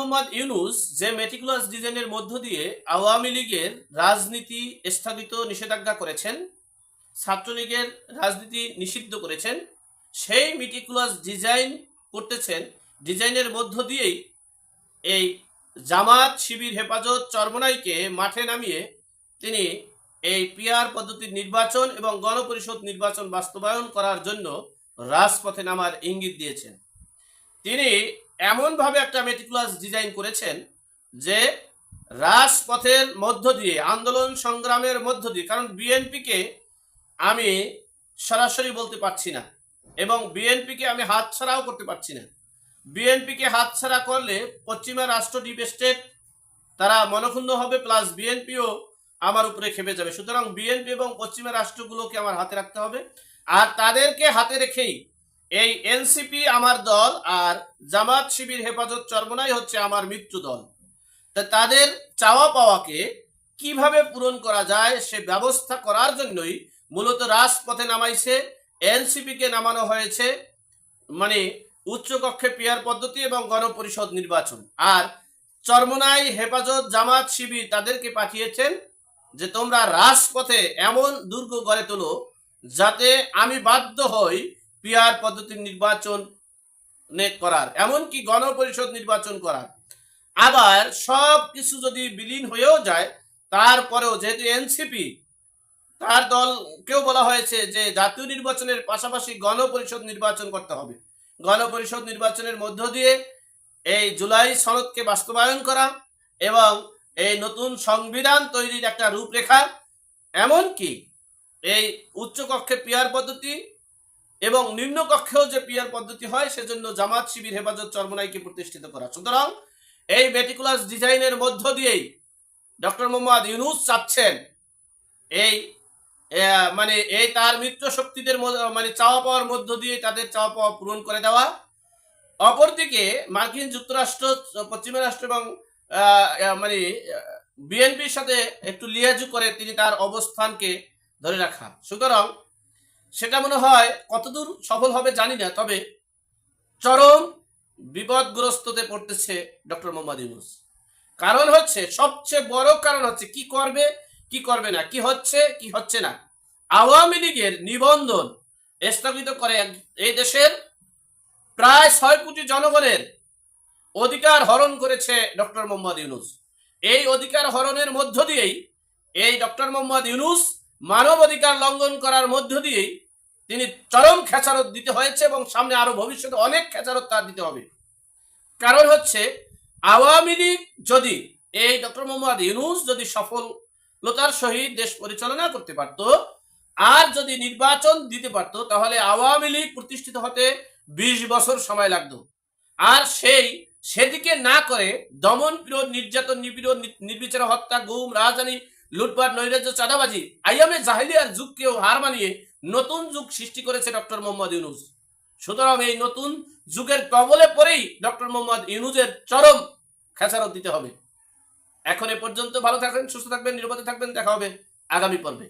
মোহাম্মদ ইউনুস যে মেটিকুলাস ডিজাইনের মধ্য দিয়ে আওয়ামী লীগের রাজনীতি স্থগিত নিষেধাজ্ঞা করেছেন, ছাত্রলীগের রাজনীতি নিষিদ্ধ করেছেন, সেই মেটিকুলাস ডিজাইন করতেছেন ডিজাইনের মধ্য দিয়েই এই জামাত শিবির হেফাজত চরমনাইকে মাঠে নামিয়ে তিনি এই পিআর পদ্ধতির নির্বাচন এবং গণপরিষদ নির্বাচন বাস্তবায়ন করার জন্য রাজপথে নামার ইঙ্গিত দিয়েছেন। তিনি এমনভাবে একটা মেটিকুলাস ডিজাইন করেছেন যে রাজপথের মধ্য দিয়ে, আন্দোলন সংগ্রামের মধ্য দিয়ে, কারণ বিএনপিকে আমি সরাসরি বলতে পারছি না এবং বিএনপিকে আমি হাতছাড়াও করতে পারছি না। বিএনপিকে হাতছাড়া করলে পশ্চিমা রাষ্ট্র ডিপ স্টেট তারা মনক্ষুণ্ণ হবে প্লাস বিএনপিও আমার উপরে খেপে যাবে। সুতরাং বিএনপি এবং পশ্চিমা রাষ্ট্রগুলোকে আমার হাতে রাখতে হবে। আর তাদেরকে হাতে রেখেই এই এনসিপি আমার দল আর জামাত শিবির হেফাজত চরমনাই হচ্ছে আমার মৃত্যু দল। তা তাদের চাওয়া পাওয়াকে কীভাবে পূরণ করা যায় সে ব্যবস্থা করার জন্যই মূলত রাজপথে নামাইছে, এনসিপিকে নামানো হয়েছে মানে উচ্চকক্ষে পিয়ার পদ্ধতি এবং গণপরিষদ নির্বাচন। আর চরমনাই হেফাজত জামাত শিবির তাদেরকে পাঠিয়েছেন যে তোমরা রাজপথে এমন দুর্গ গড়ে তোলো যাতে আমি বাধ্য হই পিয়ার পদ্ধতির নির্বাচন করার, এমনকি গণপরিষদ নির্বাচন করার। আবার সব কিছু যদি বিলীন হয়েও যায়, তারপরেও যেহেতু এনসিপি, তার দলকেও বলা হয়েছে যে জাতীয় নির্বাচনের পাশাপাশি গণপরিষদ নির্বাচন করতে হবে। গণপরিষদ নির্বাচনের মধ্য দিয়ে এই জুলাই সনদকে বাস্তবায়ন করা এবং এই নতুন সংবিধান তৈরির একটা রূপরেখা, এমনকি এই উচ্চকক্ষে পিয়ার পদ্ধতি এবং নিম্নকক্ষেও যে পিয়ার পদ্ধতি হয়, সেজন্য জামাত শিবির হেফাজত চরমনাইকে প্রতিষ্ঠিত করা। সুতরাং এই মেটিকুলাস ডিজাইনের মধ্য দিয়েই ডক্টর মোহাম্মদ ইউনুস চাচ্ছেন এই মানে এই তার মিত্র শক্তিদের মানে চাওয়া পাওয়ার মধ্য দিয়ে তাদের চাওয়া পাওয়া পূরণ করে দেওয়া। অপরদিকে মার্কিন যুক্তরাষ্ট্র, পশ্চিমা রাষ্ট্র এবং মানে বিএনপির সাথে একটু লিয়াজু করে তিনি তার অবস্থানকে ধরে রাখা। সুতরাং সেটা মনে হয় কতদূর সফল হবে জানি না, তবে চরম বিপদগ্রস্ততে পড়তেছে ডক্টর মোহাম্মদ ইউনুস। কারণ হচ্ছে, সবচেয়ে বড় কারণ হচ্ছে, কি করবে কি করবে না, কি হচ্ছে কি হচ্ছে না। আওয়ামী লীগের নিবন্ধন স্থগিত করে এই দেশের প্রায় ছয় কোটি জনগণের অধিকার হরণ করেছে ডক্টর মোহাম্মদ ইউনুস। এই অধিকার হরণের মধ্য দিয়েই এই ডক্টর মোহাম্মদ ইউনুস মানব অধিকার লঙ্ঘন করার মধ্য দিয়েই তিনি চরম খেচারত দিতে হয়েছে এবং সামনে আরও ভবিষ্যতে অনেক খেচারত তার দিতে হবে। কারণ হচ্ছে, আওয়ামী লীগ যদি এই ডক্টর মোহাম্মদ ইউনুস যদি সফলতার সহিত দেশ পরিচালনা করতে পারত আর যদি নির্বাচন দিতে পারত, তাহলে আওয়ামী লীগ প্রতিষ্ঠিত হতে বিশ বছর সময় লাগতো। আর সেই সেদিকে না করে দমন পীড়ন নির্যাতন, নিপীড়ন, নির্বিচার, হত্যা, গুম, রাজধানী লুটপাট, নৈরাজ্য, চাঁদাবাজি, আইয়ামে জাহিলিয়ার যুগকেও হার মানিয়ে নতুন যুগ সৃষ্টি করেছে ডক্টর মোহাম্মদ ইউনুস। সুতরাং এই নতুন যুগের কবলে পরেই ডক্টর মোহাম্মদ ইউনুজের চরম খেসারত দিতে হবে। এখন এ পর্যন্ত ভালো থাকবেন, সুস্থ থাকবেন, নিরাপদে থাকবেন, দেখা হবে আগামী পর্বে।